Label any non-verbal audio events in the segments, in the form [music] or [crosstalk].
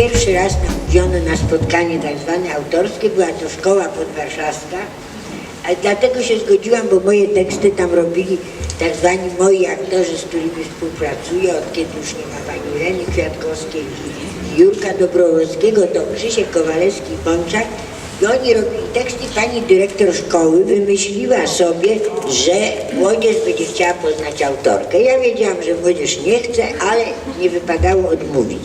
pierwszy raz namówiono na spotkanie tak zwane autorskie, była to szkoła podwarszawska, ale dlatego się zgodziłam, bo moje teksty tam robili tak zwani moi aktorzy, z którymi współpracuję, od kiedy już nie ma pani Leny Kwiatkowskiej i Jurka Dobrowolskiego, to Krzysiek Kowalewski i Bączak. I oni robili teksty, pani dyrektor szkoły wymyśliła sobie, że młodzież będzie chciała poznać autorkę. Ja wiedziałam, że młodzież nie chce, ale nie wypadało odmówić.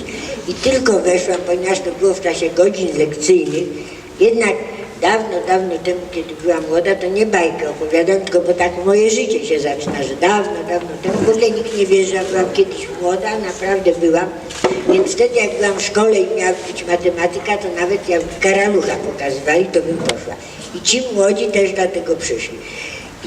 I tylko weszłam, ponieważ to było w czasie godzin lekcyjnych, jednak dawno, dawno temu, kiedy byłam młoda, to nie bajkę opowiadam, tylko bo tak moje życie się zaczyna, że dawno, dawno temu, w ogóle nikt nie wie, że byłam kiedyś młoda, naprawdę byłam, więc wtedy jak byłam w szkole i miała być matematyka, to nawet jak karalucha pokazywali, to bym poszła. I ci młodzi też dlatego przyszli.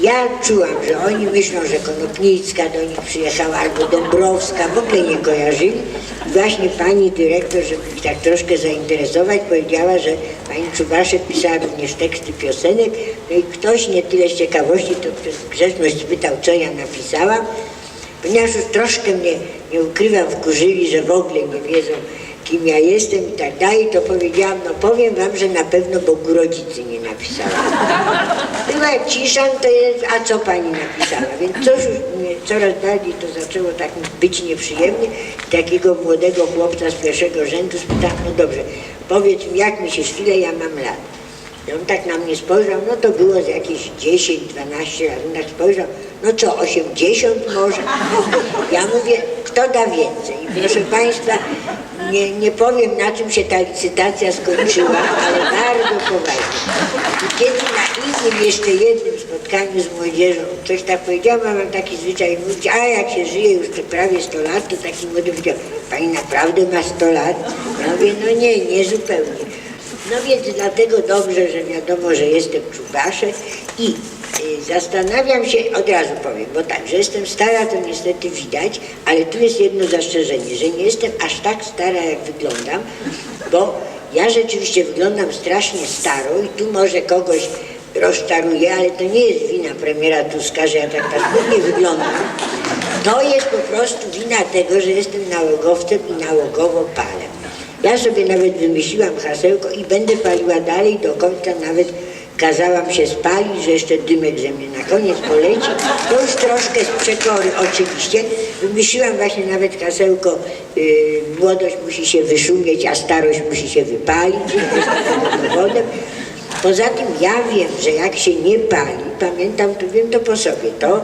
Ja czułam, że oni myślą, że Konopnicka do nich przyjechała, albo Dąbrowska, w ogóle nie kojarzyli. Właśnie pani dyrektor, żeby ich tak troszkę zainteresować, powiedziała, że pani Czubaszek pisała również teksty piosenek. No i ktoś nie tyle z ciekawości, to przez grzeczność spytał, co ja napisałam. Ponieważ już troszkę mnie, nie ukrywam, wkurzyli, że w ogóle nie wiedzą, kim ja jestem i tak dalej, to powiedziałam, no powiem wam, że na pewno Bogu rodzicy nie napisałam. Była cisza, to jest, a co pani napisała? Więc coś coraz bardziej to zaczęło tak być nieprzyjemnie. Takiego młodego chłopca z pierwszego rzędu spytałam, no dobrze, powiedz mi, jak myślisz, ile ja mam lat? I on tak na mnie spojrzał, no to było z jakieś 10, 12 lat. On tak spojrzał, no co, 80 może? Ja mówię, kto da więcej? Proszę Państwa, nie, nie powiem na czym się ta licytacja skończyła, ale bardzo poważnie. I kiedy na innym, jeszcze jednym spotkaniu z młodzieżą coś tak powiedziałam, mam taki zwyczaj mówić, a jak się żyje już prawie 100 lat, to taki młody powiedział, Pani naprawdę ma 100 lat? Ja mówię, no nie, nie zupełnie. No więc dlatego dobrze, że wiadomo, że jestem czubaszek i zastanawiam się, od razu powiem, bo tak, że jestem stara, to niestety widać, ale tu jest jedno zastrzeżenie, że nie jestem aż tak stara, jak wyglądam, bo ja rzeczywiście wyglądam strasznie staro i tu może kogoś rozczaruję, ale to nie jest wina premiera Tuska, że ja tak paskudnie wyglądam. To jest po prostu wina tego, że jestem nałogowcem i nałogowo palę. Ja sobie nawet wymyśliłam hasełko i będę paliła dalej do końca, nawet kazałam się spalić, że jeszcze dymek ze mnie na koniec poleci. To już troszkę z przekory oczywiście. Wymyśliłam właśnie nawet hasełko yy, młodość musi się wyszumieć, a starość musi się wypalić. [laughs] Poza tym ja wiem, że jak się nie pali, pamiętam, to wiem to po sobie, to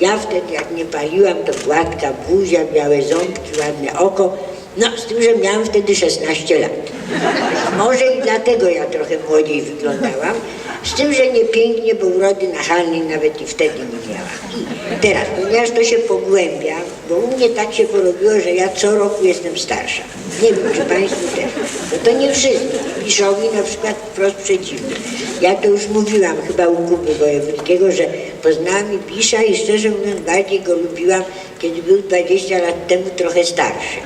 ja wtedy jak nie paliłam, to gładka buzia, białe ząbki, ładne oko, no, z tym, że miałam wtedy 16 lat. Może i dlatego ja trochę młodziej wyglądałam. Z tym, że nie pięknie, bo urody nachalnej nawet i wtedy nie miałam. I teraz, ponieważ to się pogłębia, bo u mnie tak się porobiło, że ja co roku jestem starsza. Nie wiem, czy Państwu też. No to nie wszyscy. Piszowi na przykład wprost przeciwnie. Ja to już mówiłam chyba u Kuby Wojewódzkiego, że poznałam Ibisza i szczerze mówiąc bardziej go lubiłam, kiedy był 20 lat temu trochę starszy.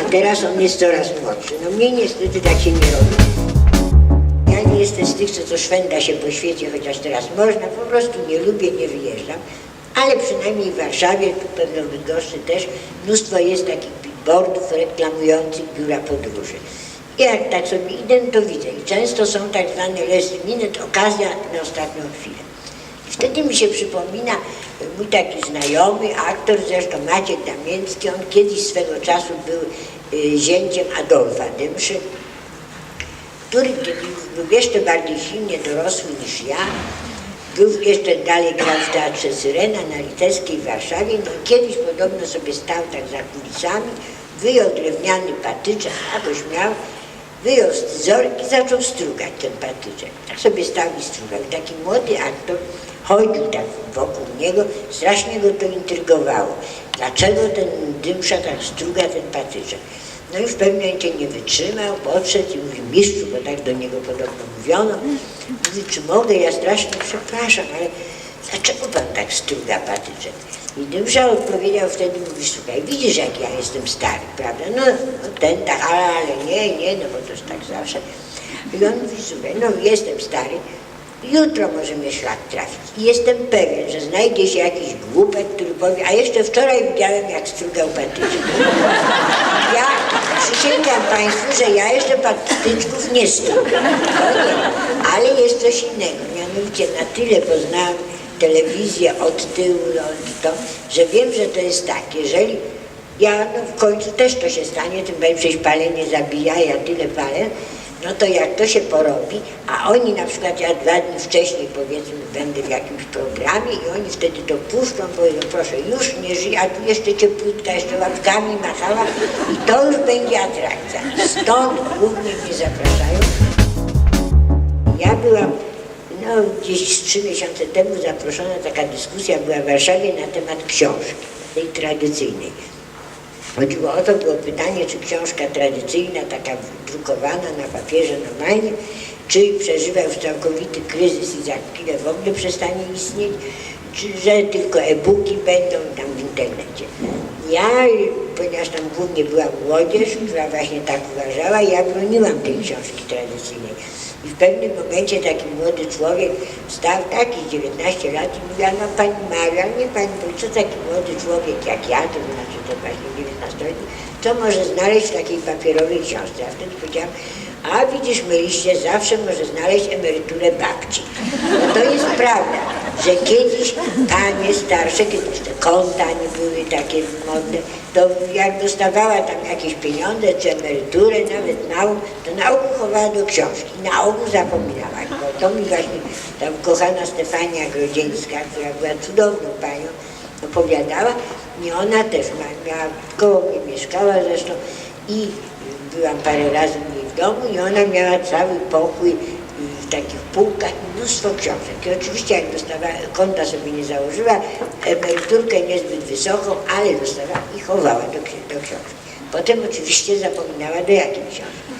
A teraz on jest coraz młodszy. No mnie niestety tak się nie robi. Tych, co, szwenda się po świecie, chociaż teraz można, po prostu nie lubię, nie wyjeżdżam. Ale przynajmniej w Warszawie, tu pewno w Bydgoszczy też, mnóstwo jest takich billboardów reklamujących biura podróży. Jak tak sobie idę, to widzę. I często są tak zwane last minute, okazja na ostatnią chwilę. I wtedy mi się przypomina mój taki znajomy, aktor, zresztą Maciek Damięcki, on kiedyś swego czasu był y, zięciem Adolfa Dymszy, który był jeszcze bardziej silnie dorosły niż ja, był jeszcze dalej grał w Teatrze Syrena na Litewskiej w Warszawie, no i kiedyś podobno sobie stał tak za kulisami, wyjął drewniany patyczek, jakoś miał, wyjął scyzoryk i zaczął strugać ten patyczek. Tak sobie stał i strugał. Taki młody aktor chodził tak wokół niego, strasznie go to intrygowało. Dlaczego ten dymsza tak struga ten patyczek? No i w pewnym momencie nie wytrzymał, podszedł i mówi, mistrzu, bo tak do niego podobno mówiono, mówi, czy mogę, ja strasznie przepraszam, ale dlaczego pan tak struga patyczek? I Dymsza odpowiedział wtedy, mówi, słuchaj, widzisz jak ja jestem stary, prawda? No, no ten tak, ale nie, nie, no bo to jest tak zawsze. I on mówi, słuchaj, no jestem stary, Jutro może mnie szlak trafić. I jestem pewien, że znajdzie się jakiś głupek, który powie, a jeszcze wczoraj widziałem, jak strugał patyczek. Ja Przysięgam Państwu, że ja jeszcze patyczków nie studiuję. Ale jest coś innego. Mianowicie na tyle poznałam telewizję od tyłu, od to, że wiem, że to jest tak, jeżeli ja no w końcu też to się stanie, tym bardziej przecież palenie zabija, ja tyle palę, no to jak to się porobi, a oni na przykład, ja dwa dni wcześniej powiedzmy będę w jakimś programie i oni wtedy to puszczą, powiedzą proszę już nie żyje, a tu jeszcze cieplutka, jeszcze łapkami machała i to już będzie atrakcja. Stąd głównie mnie zapraszają. Ja byłam, no gdzieś trzy miesiące temu zaproszona, taka dyskusja była w Warszawie na temat książki, tej tradycyjnej. Chodziło o to, było pytanie, czy książka tradycyjna, taka drukowana na papierze normalnie, czy przeżywa już całkowity kryzys i za chwilę w ogóle przestanie istnieć, czy że tylko e-booki będą tam w internecie. Ja, ponieważ tam głównie była młodzież, która właśnie tak uważała, ja broniłam tej książki tradycyjnej. I w pewnym momencie taki młody człowiek stał taki 19 lat i mówiła, no pani Maria, nie pani co taki młody człowiek jak ja, to znaczy to właśnie 19-letni, co może znaleźć w takiej papierowej książce? Ja wtedy powiedziałam, a widzisz myliście, zawsze może znaleźć emeryturę babci. No to jest prawda, że kiedyś panie starsze, kiedy jeszcze konta nie były takie modne, to jak dostawała tam jakieś pieniądze czy emeryturę, nawet nałóg, to na ogół chowała do książki, na ogół zapominała. Bo to mi właśnie ta kochana Stefania Grodzieńska, która była cudowną panią, opowiadała i ona też miała, koło mnie mieszkała zresztą i byłam parę razy u niej w domu i ona miała cały pokój w takich półkach mnóstwo książek. I oczywiście jak dostawała, konta sobie nie założyła, emeryturkę niezbyt wysoką, ale dostawała i chowała do, do książki. Potem oczywiście zapominała do jakiej książki.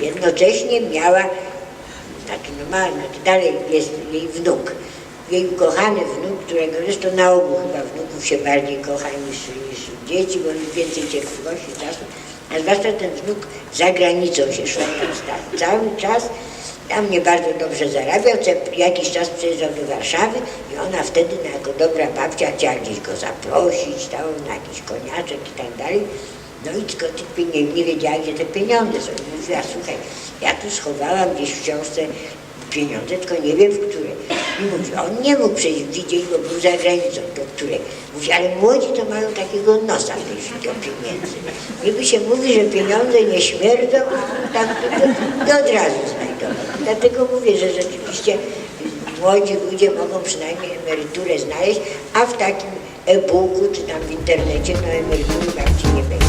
Jednocześnie miała, taki no dalej jest jej wnuk, jej ukochany wnuk, którego zresztą na ogół chyba wnuków się bardziej kocha niż, niż dzieci, bo jest więcej cierpliwości czasu, a zwłaszcza ten wnuk za granicą się stał. Cały czas tam nie bardzo dobrze zarabiał, jakiś czas przyjeżdżał do Warszawy i ona wtedy jako dobra babcia chciała gdzieś go zaprosić, tam na jakiś koniaczek i tak dalej. No i tylko pieniędzy, nie wiedziała, gdzie te pieniądze są. Mówiła, słuchaj, ja tu schowałam gdzieś w książce pieniądze, tylko nie wiem w której. I mówi, on nie mógł przecież widzieć, bo był za granicą, do której. Mówi, ale młodzi to mają takiego nosa w tej chwili o pieniędzy. Niby się mówi, że pieniądze nie śmierdzą, a tam to, to, to od razu. Dlatego mówię, że rzeczywiście młodzi ludzie mogą przynajmniej emeryturę znaleźć, a w takim e-booku czy tam w internecie no emerytury babci nie będzie.